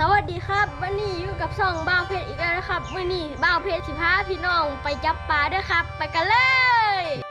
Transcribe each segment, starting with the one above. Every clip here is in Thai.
สวัสดีครับวันนี้อยู่กับช่องบ้าวเพชรอีกแล้วนะครับวันนี้บ้าวเพชรสิพาพี่น้องไปจับปลาด้วยครับ ไปกันเลย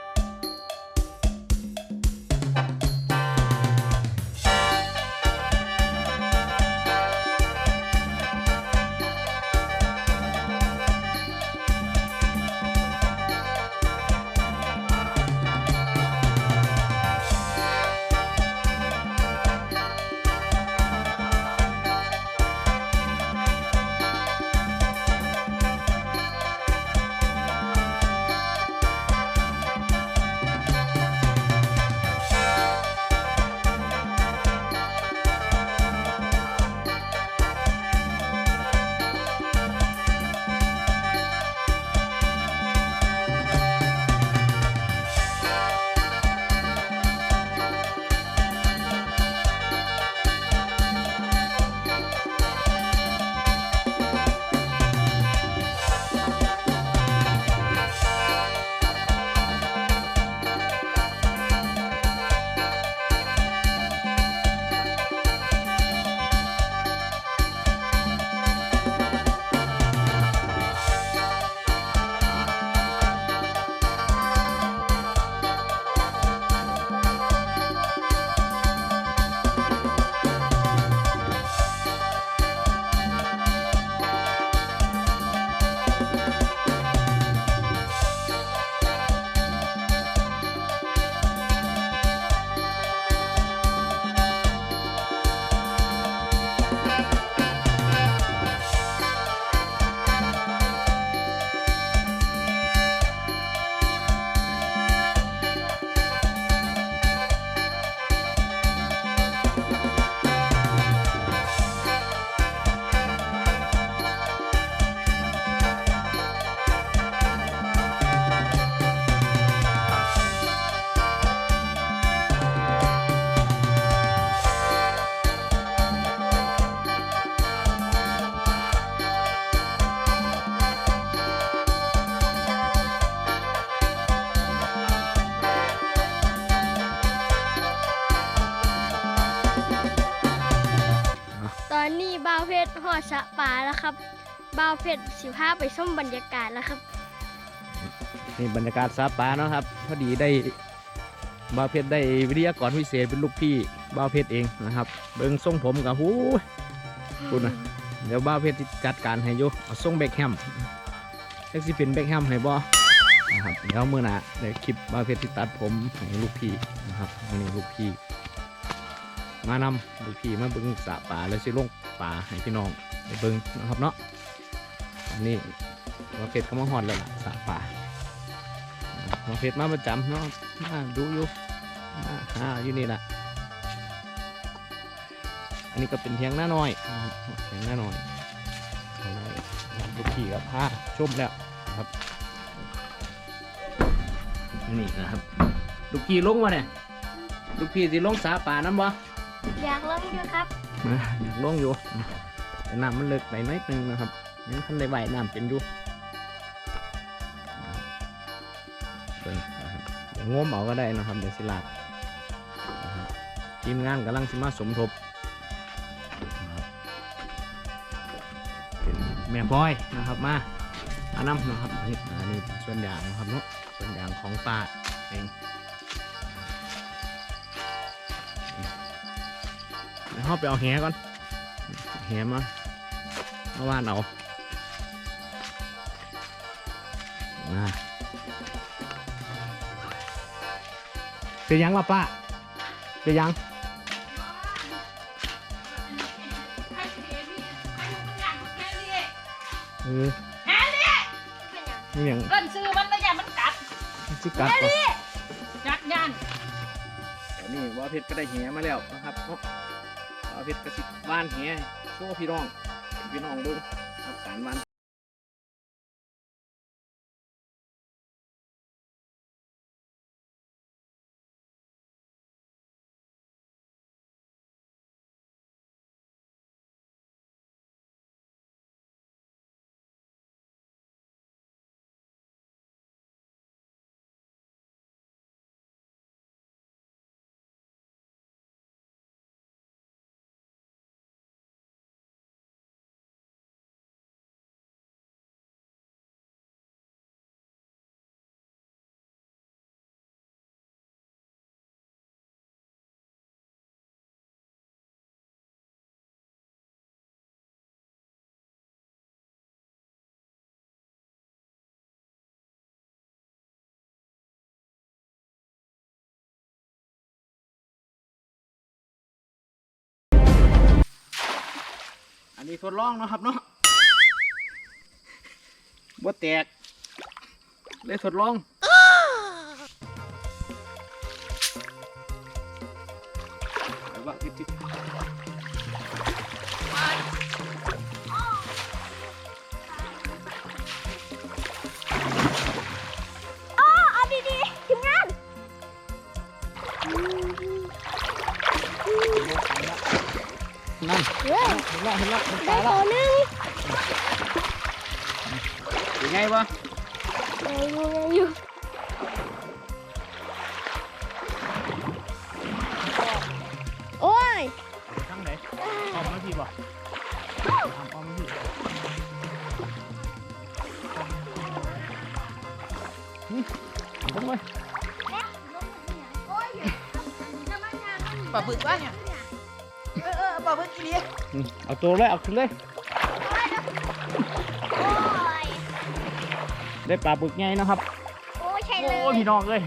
สะปลาแล้วครับบ้าวเพชรสิพาไปชมบรรยากาศแล้วครับ นี่บรรยากาศซาปาเนาะครับ พอดีได้บ่าวเพชรได้วิทยากรพิเศษเป็นลูกพี่บ่าวเพชรเองนะครับ เบิ่งทรงผมกับหูย พูดนะ เดี๋ยวบ่าวเพชรสิจัดการให้อยู่เอาทรงแบ็คแฮมเอ็กซิเป็นแบ็คแฮมให้บ่นะครับเดี๋ยวมื้อหน้าเดี๋ยวคลิปบ่าวเพชรสิตัดผมให้ลูกพี่นะครับวันนี้ลูกพี่ มานำลูกพี่มาเบิ่งสระป่าแล้วสิลงป่าให้พี่น้องได้เบิ่งนะครับเนาะอันนี้บ่าเพชรก็มาฮอดแล้วล่ะสระป่ามาเพชรมาประจำเนาะมาดูอยู่มาหาอยู่นี่แหละอันนี้ก็เป็นเทียงหน้าน้อยเทียงหน้าน้อยเอาไว้ลูกขี่กับผ้าชมแล้วครับนี่นะครับลูกขี่ลงวะเนี่ยลูกพี่สิลงสาป่าน้ำบ่อ ยากลองดูครับมาอยากลงอยู่แต่น้ำมันเลิกไปนิดนึงนะครับยังทันได้ไหวน้ำเป็นอยู่เบิ่งนะครับเดี๋ยวงมเอาก็ได้นะครับเดี๋ยวสิลาดทีมงานกำลังสิมาสมทบเป็นแม่บอยนะครับมามานำนะครับอันนี้ส่วนอย่างนะครับเนาะส่วนอย่างของป่าเอง เดี๋ยวเราไปเอาแหก่อนแหมาเมื่อวานเอามาเป็นยังวะป้าเป็นยังเออเป็นอย่างนี่ยังเกินซื้อมันแล้วอย่ามันกัดสิกัดก่อนจักยันตอนนี้ว่าเพชรก็ได้แหมาแล้วนะครับ เนาเพชรกระสิบ้านแหโซ่พี่น้องพี่น้องดูครับการบ้าน นนี้ทดลองเนาะครับเนาะบ่แตก เลยทดลอง นั่นเฮ้ยเห็นแล้วเห็นแล้วมันได้ตายแล้วตัวหนึงเป็นไงวะได้อยู่ได้อยู่โอ้ยทั้งไหนออมมาพี่บ่ออมออมมาพี่นี่ผมเลย ปลาบึกวะเนี่ยเออเออ ปลาบึกอีเลียนี่เอาตัวเลยเอาขึ้นเลย โอ้ยได้ปลาบึกไงนาะครับ โอ้ยใช่เลโอ้ยพี่น้องเอ้ย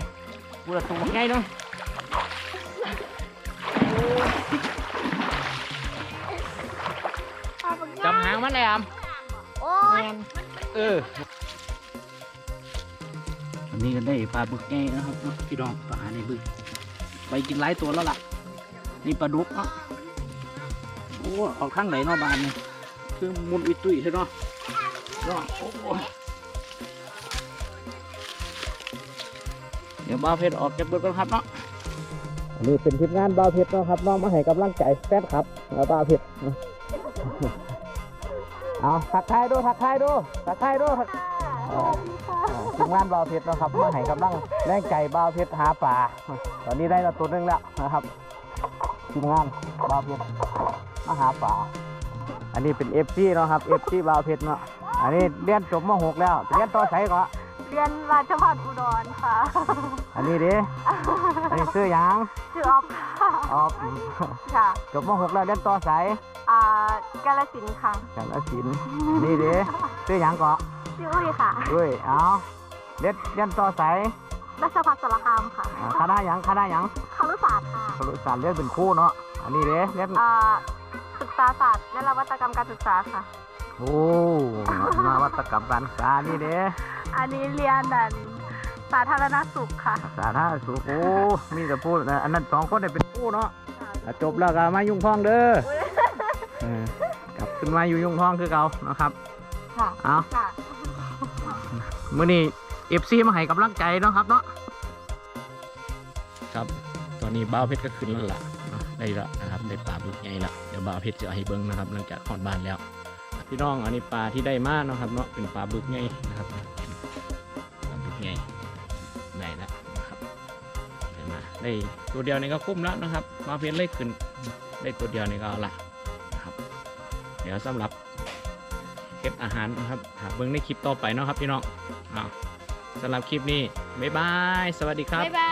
กูจะตัวไงเนาะปลาบึกจำหางมันเลยอะโอ้ยเอออันนี้ก็ได้ปลาบึกไงนะครับพี่น้องปลาในบึก ไปกินหลายตัวแล้วล่ะ นี่ปลาดุกเนาะ อ้ออกข้างไหนเนาะบานนี่คือมุนอุยตุยใช่เนาะเนาะโอ้เดี๋ยวบ้าวเพชรออกจากเบิดก่อนครับเนาะอันนี้เป็นทีมงานบ้าวเพชรเนาะครับน้องมาให้กำลังใจแฟนครับบ้าวเพชรเอาทักทายดูทักทายดูทักทายดูทีมงานบาวเพชรนะครับมาให้กำลังแรงใจบาวเพชรหาปลาตอนนี้ได้แล้วตัวหนึงแล้วนะครับทีมงานบาวเพชร มาหาปลาอันนี้เป็นเอฟซีเนาะครับเอฟซีบาวเพชรเนาะ อันนี้เรียนจบม .6 แล้ว เรียนต่อไสก็ เรียนราชภัฏอุดรค่ะอันนี้ดิอันนี้ชื่อหยังชื่อออฟค่ะออกค่ะจบม .6 แล้วเรียนต่อไสอ่ากาลสินธุ์ค่ะกันอศิลป์อันนี้ดิชื่อหยังก็ชื่ออุ้ยค่ะด้วยเอาเรียนเรียนต่อไสราชภัฏสารคามค่ะอ่าคณะหยังคณะหยังคารุศาสตร์ค่ะครุศาสตร์เรียนเป็นครู่เนาะ อันนี้ดิเรียนอ่าศึก ษาศาสตร์และนวัตกรรมการศึกษาค่ะ โอ้นวัตกรรมการศึกษานี่เด้อันนี้เรียนดันสาธารณสุขค่ะสาธารณสุขโอ้มีแต่พูดนะอันนั้นสองคนเนี่ยเป็นผู้เนาะอะจบแล้วก็มายุ่งทองเด้อเออกลับขึ้นมาอยู่ยุ่งทองคือเก่านะครับค่ะเอาค่ะมื่อนี้เอฟซีมาให้กำลังใจเนาะครับเนาะครับ ตอนนี้บ้าวเพชรก็ขึ้นแล้วล่ะเนาะ ได้ละนะครับได้ปลาบึกใหญ่ละเดี๋ยวบ้าวเพชรจะเอาให้เบิ้งนะครับหลังจากขอดบานแล้วพี่น้องอันนี้ปลาที่ได้มาเนะครับเนาะเป็นปลาบึกใหญ่นะครับปลาบึกใหญ่ได้ล้วนะครับได้มาได้ตัวเดียวนี่ก็คุ้มแล้วนะครับบ้าเพชรเล็กขึ้นได้ตัวเดียวนี่ก็ละนะครับ เดี๋ยวสำหรับเก็บอาหารนะครับหากเบิ้งในคลิปต่อไปเนาะครับพี่น้องอ้าสำหรับคลิปนี้บ๊ายบาย สวัสดีครับบ๊าย